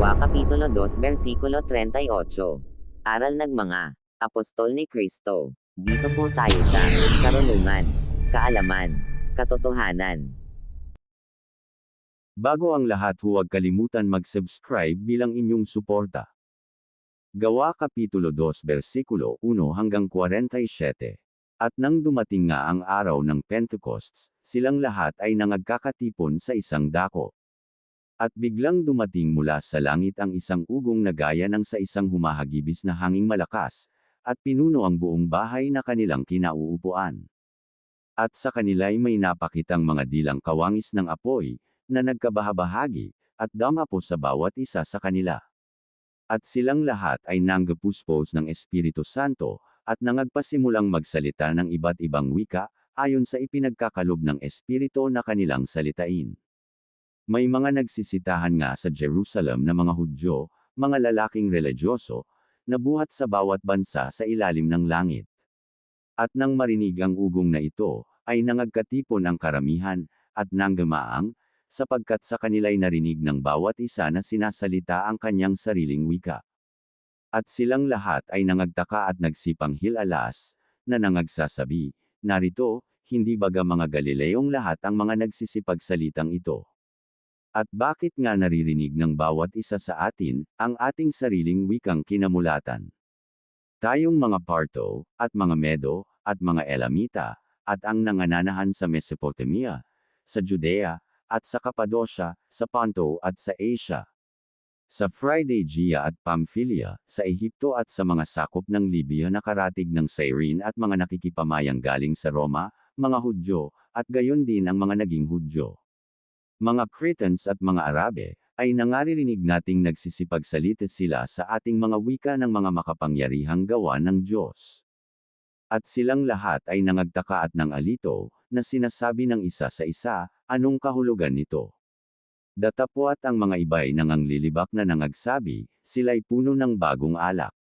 Gawa Kapitulo 2 Versikulo 38. Aral ng mga Apostol ni Kristo. Dito po tayo sa karunungan, kaalaman, katotohanan. Bago ang lahat huwag kalimutan mag-subscribe bilang inyong suporta. Gawa Kapitulo 2 versikulo 1 hanggang 47. At nang dumating nga ang araw ng Pentecosts, silang lahat ay nangagkakatipon sa isang dako. At biglang dumating mula sa langit ang isang ugong na gaya ng sa isang humahagibis na hanging malakas, at pinuno ang buong bahay na kanilang kinauupuan. At sa kanila'y may napakitang mga dilang kawangis ng apoy, na nagkabahabahagi, at damapo sa bawat isa sa kanila. At silang lahat ay nanggapuspos ng Espiritu Santo, at nangagpasimulang magsalita ng iba't ibang wika, ayon sa ipinagkakalob ng Espiritu na kanilang salitain. May mga nagsisitahan nga sa Jerusalem na mga Hudyo, mga lalaking religyoso, na buhat sa bawat bansa sa ilalim ng langit. At nang marinig ang ugong na ito, ay nangagkatipon ang karamihan, at nanggamaang, sapagkat sa kanila'y narinig ng bawat isa na sinasalita ang kanyang sariling wika. At silang lahat ay nangagtaka at nagsipang hilalas, na nangagsasabi, narito, hindi baga mga Galileong lahat ang mga nagsisipagsalitang ito. At bakit nga naririnig ng bawat isa sa atin, ang ating sariling wikang kinamulatan? Tayong mga Parto, at mga Medo, at mga Elamita, at ang nangananahan sa Mesopotamia, sa Judea, at sa Cappadocia, sa Ponto at sa Asia. Sa Phrygia at Pamphylia, sa Ehipto at sa mga sakop ng Libya na karatig ng Cyrene at mga nakikipamayang galing sa Roma, mga Hudyo, at gayon din ang mga naging Hudyo. Mga Cretans at mga Arabe, ay nangaririnig nating nagsisipagsalita sila sa ating mga wika ng mga makapangyarihang gawa ng Diyos. At silang lahat ay nangagtaka at nang alito, na sinasabi ng isa sa isa, anong kahulugan nito? Datapwat ang mga iba'y nanganglilibak na nangagsabi, sila'y puno ng bagong alak.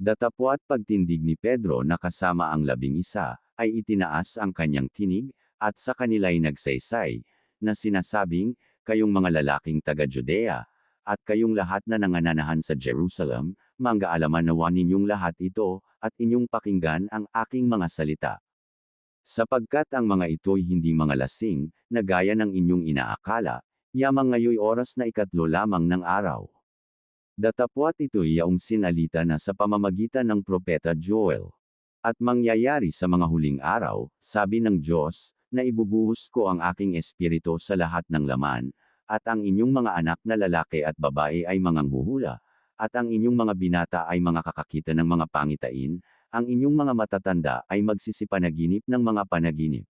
Datapwat pagtindig ni Pedro na kasama ang labing isa, ay itinaas ang kanyang tinig, at sa kanila'y nagsaysay, na sinasabing, kayong mga lalaking taga-Judea, at kayong lahat na nangananahan sa Jerusalem, manggaalaman nawa ninyong lahat ito, at inyong pakinggan ang aking mga salita. Sapagkat ang mga ito'y hindi mga lasing, na gaya ng inyong inaakala, yamang ngayoy oras na ikatlo lamang ng araw. Datapwat ito'y yaong sinalita na sa pamamagitan ng propeta Joel. At mangyayari sa mga huling araw, sabi ng Diyos, na ibubuhos ko ang aking espiritu sa lahat ng laman, at ang inyong mga anak na lalaki at babae ay manganghuhula, at ang inyong mga binata ay mga kakakita ng mga pangitain, ang inyong mga matatanda ay magsisipanaginip ng mga panaginip.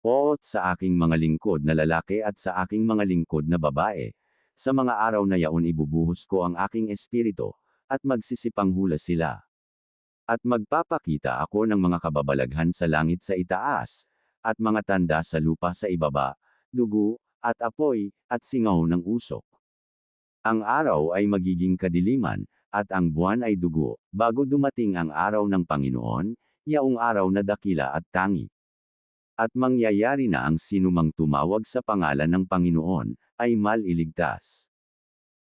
Oot sa aking mga lingkod na lalaki at sa aking mga lingkod na babae, sa mga araw na yaon ibubuhos ko ang aking espiritu, at magsisipanghula sila. At magpapakita ako ng mga kababalaghan sa langit sa itaas, at mga tanda sa lupa sa ibaba, dugo, at apoy, at singaw ng usok. Ang araw ay magiging kadiliman, at ang buwan ay dugo, bago dumating ang araw ng Panginoon, yaong araw na dakila at tangi. At mangyayari na ang sinumang tumawag sa pangalan ng Panginoon, ay maliligtas.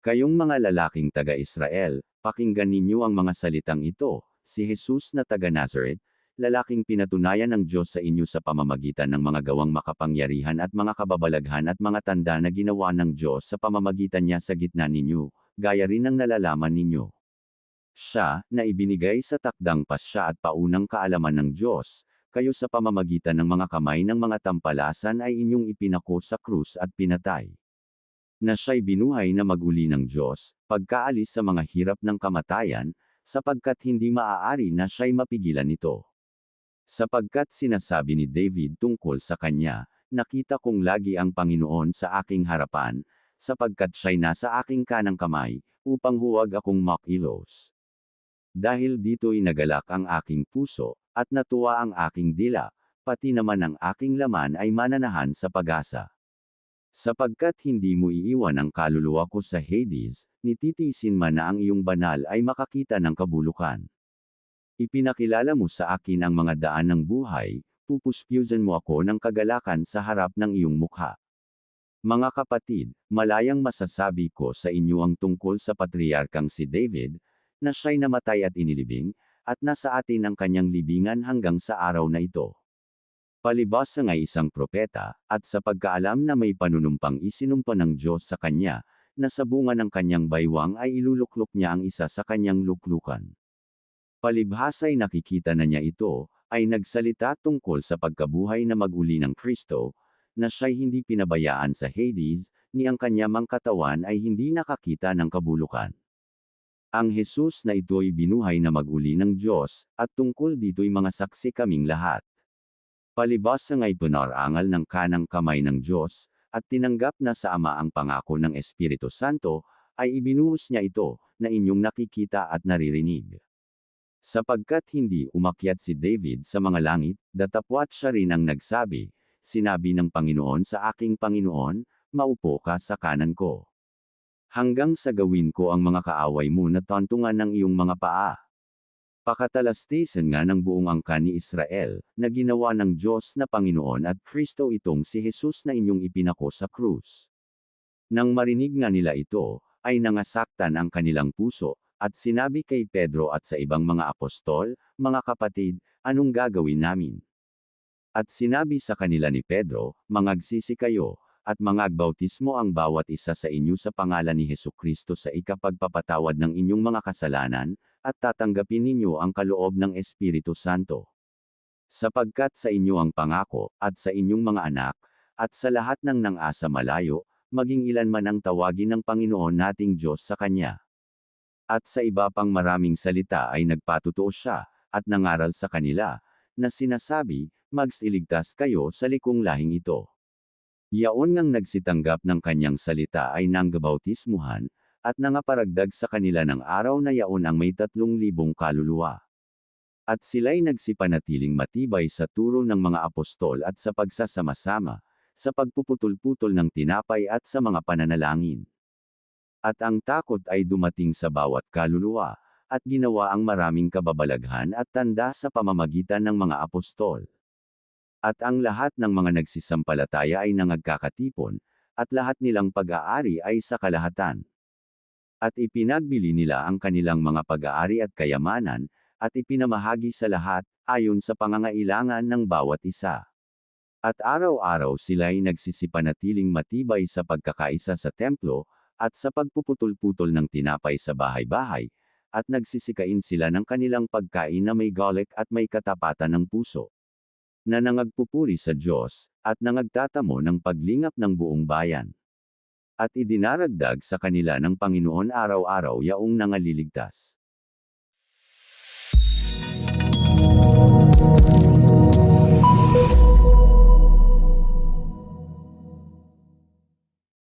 Kayong mga lalaking taga-Israel, pakinggan ninyo ang mga salitang ito, si Jesus na taga-Nazareth, lalaking pinatunayan ng Diyos sa inyo sa pamamagitan ng mga gawang makapangyarihan at mga kababalaghan at mga tanda na ginawa ng Diyos sa pamamagitan niya sa gitna ninyo, gaya rin ng nalalaman ninyo. Siya, na ibinigay sa takdang pasya at paunang kaalaman ng Diyos, kayo sa pamamagitan ng mga kamay ng mga tampalasan ay inyong ipinako sa krus at pinatay. Na siya'y binuhay na maguli ng Diyos, pagkaalis sa mga hirap ng kamatayan, sapagkat hindi maaari na siya'y mapigilan ito. Sapagkat sinasabi ni David tungkol sa kanya, nakita kong lagi ang Panginoon sa aking harapan, sapagkat siya'y nasa aking kanang kamay, upang huwag akong makilos. Dahil dito'y nagalak ang aking puso, at natuwa ang aking dila, pati naman ang aking laman ay mananahan sa pag-asa. Sapagkat hindi mo iiwan ang kaluluwa ko sa Hades, nititiisin man na ang iyong banal ay makakita ng kabulukan. Ipinakilala mo sa akin ang mga daan ng buhay, pupuspyusan mo ako ng kagalakan sa harap ng iyong mukha. Mga kapatid, malayang masasabi ko sa inyo ang tungkol sa patriarkang si David, na siya'y namatay at inilibing, at nasa atin ang kanyang libingan hanggang sa araw na ito. Palibas sa ngay isang propeta, at sa pagkaalam na may panunumpang isinumpa ng Diyos sa kanya, na sa bunga ng kanyang baywang ay iluluklok niya ang isa sa kanyang luklukan. Palibhasa'y nakikita na niya ito, ay nagsalita tungkol sa pagkabuhay na maguli ng Kristo, na siya'y hindi pinabayaan sa Hades, ni ang kanyang katawan ay hindi nakakita ng kabulukan. Ang Jesus na ito'y binuhay na maguli ng Diyos, at tungkol dito'y mga saksi kaming lahat. Palibas sa ngay pinarangal ng kanang kamay ng Diyos, at tinanggap na sa Ama ang pangako ng Espiritu Santo, ay ibinuhos niya ito, na inyong nakikita at naririnig. Sapagkat hindi umakyat si David sa mga langit, datapwat siya rin ang nagsabi, sinabi ng Panginoon sa aking Panginoon, maupo ka sa kanan ko. Hanggang sa gawin ko ang mga kaaway mo na tantungan ng iyong mga paa. Pakatalastisan nga ng buong angka ni Israel, na ginawa ng Diyos na Panginoon at Kristo itong si Jesus na inyong ipinako sa krus. Nang marinig nga nila ito, ay nangasaktan ang kanilang puso, at sinabi kay Pedro at sa ibang mga apostol, mga kapatid, anong gagawin namin? At sinabi sa kanila ni Pedro, mangagsisi kayo, at mangagbautismo ang bawat isa sa inyo sa pangalan ni Heso Kristo sa ikapagpapatawad ng inyong mga kasalanan, at tatanggapin ninyo ang kaloob ng Espiritu Santo. Sapagkat sa inyo ang pangako, at sa inyong mga anak, at sa lahat ng nang-asa malayo, maging ilan man ang tawagin ng Panginoon nating Diyos sa Kanya. At sa iba pang maraming salita ay nagpatutuo siya, at nangaral sa kanila, na sinasabi, magsiligtas kayo sa likong lahing ito. Yaon ngang nagsitanggap ng kanyang salita ay nanggabautismuhan, at nangaparagdag sa kanila ng araw na yaon ang may tatlong libong kaluluwa. At sila'y nagsipanatiling matibay sa turo ng mga apostol at sa pagsasama-sama, sa pagpuputol-putol ng tinapay at sa mga pananalangin. At ang takot ay dumating sa bawat kaluluwa, at ginawa ang maraming kababalaghan at tanda sa pamamagitan ng mga apostol. At ang lahat ng mga nagsisampalataya ay nangagkakatipon, at lahat nilang pag-aari ay sa kalahatan. At ipinagbili nila ang kanilang mga pag-aari at kayamanan, at ipinamahagi sa lahat, ayon sa pangangailangan ng bawat isa. At araw-araw sila'y nagsisipanatiling matibay sa pagkakaisa sa templo, at sa pagpuputol-putol ng tinapay sa bahay-bahay, at nagsisikain sila ng kanilang pagkain na may garlic at may katapatan ng puso. Na nangagpupuri sa Diyos, at nangagtatamo ng paglingap ng buong bayan. At idinaragdag sa kanila ng Panginoon araw-araw yaong nangaliligtas.